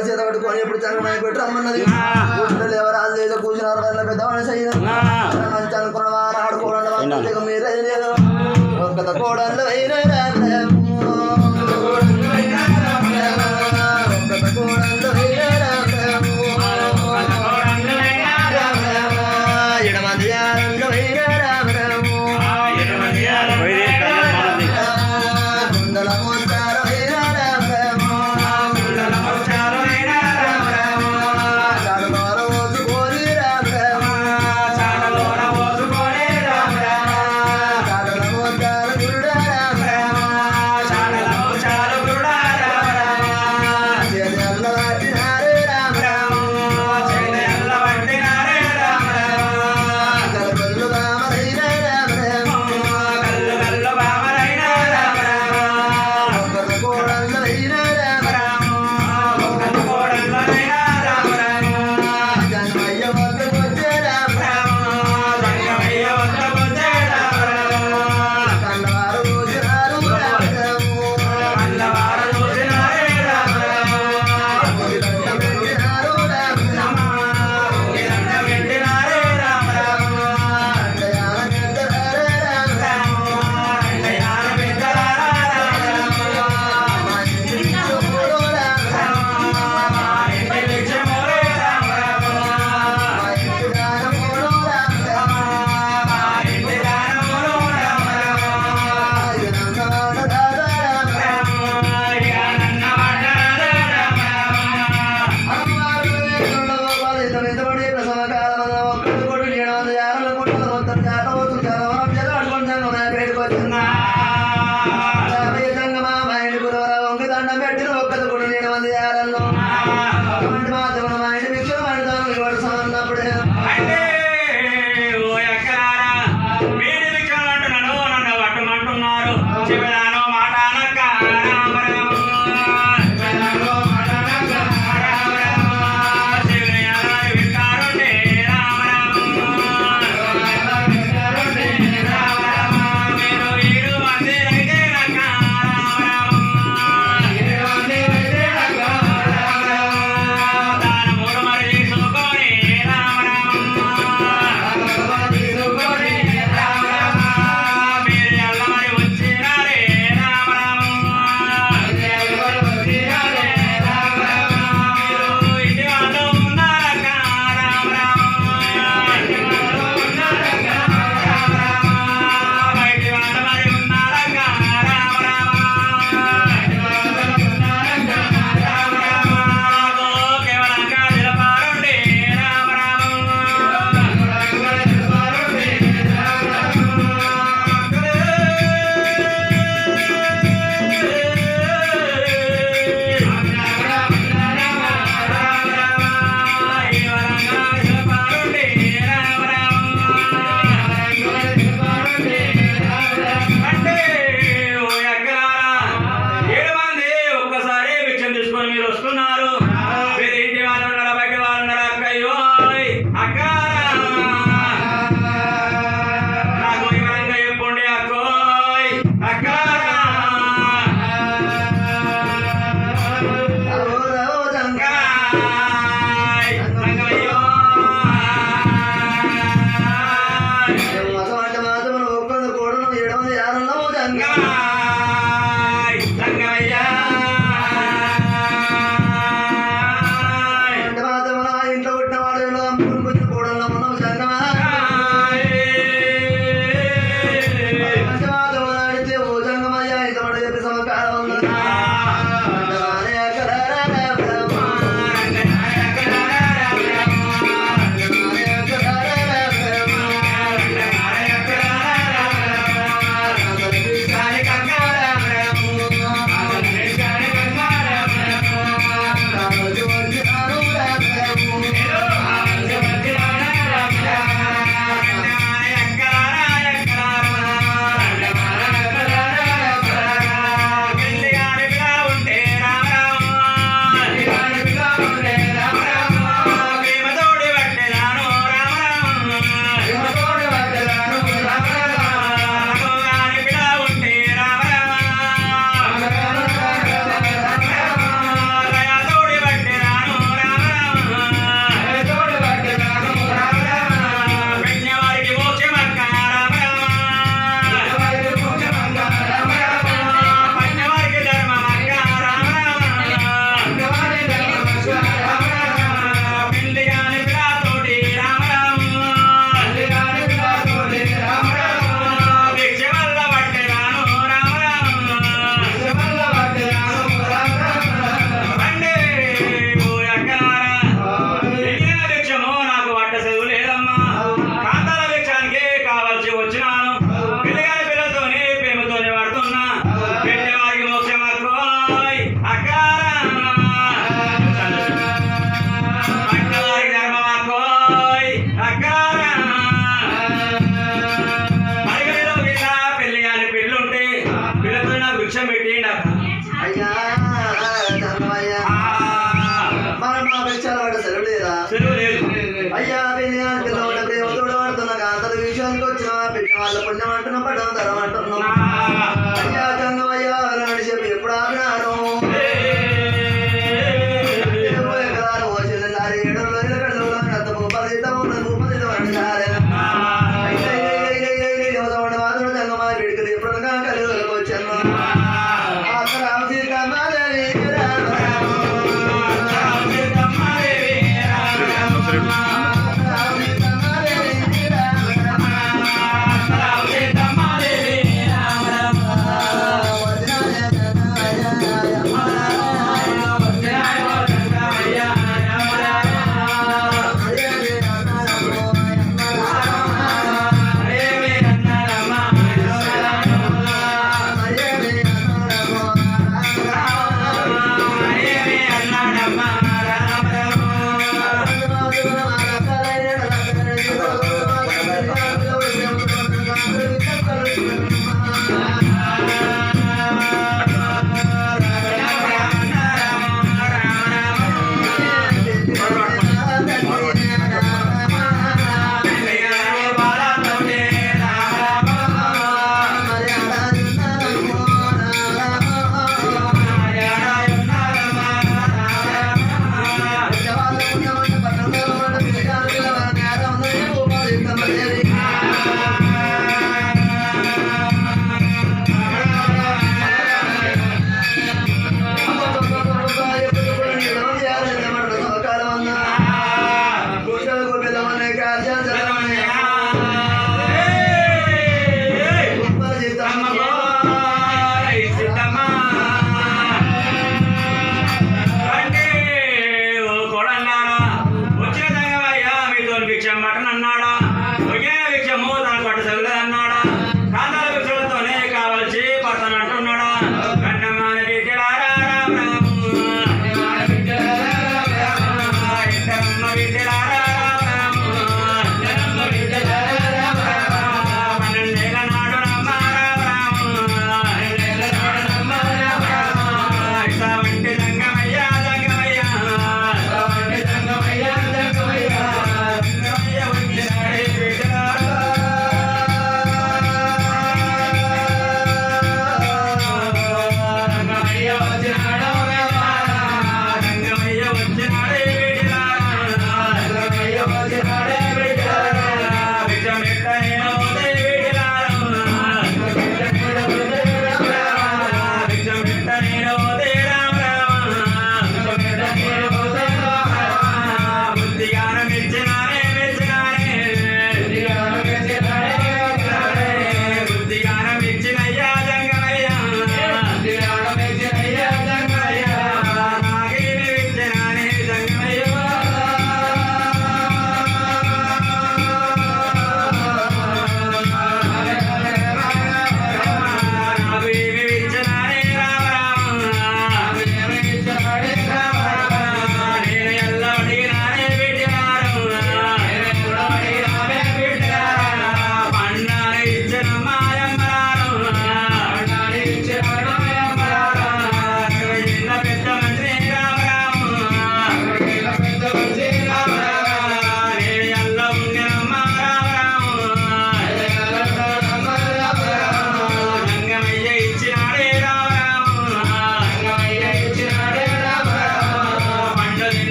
కాలు చేత పట్టుకొని ఎప్పుడు చంద్రమణి పెట్టి రమ్మన్నది? ఎవరాలు లేదు కూర్చున్నారు కన్నా పెద్దవాళ్ళు శరీరం. మంచి అనుకున్న వారు ఆడుకోవడం మీరే లేదు. ఒక్క కోడళ్ళు అయినా no పుణ్యానికి పెట్టిన వాళ్ళ పుణ్యం అంటున్నాం పడ్డం ధరం అంటున్నాం. అయ్యా గంగవయ్యా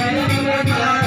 Hãy subscribe cho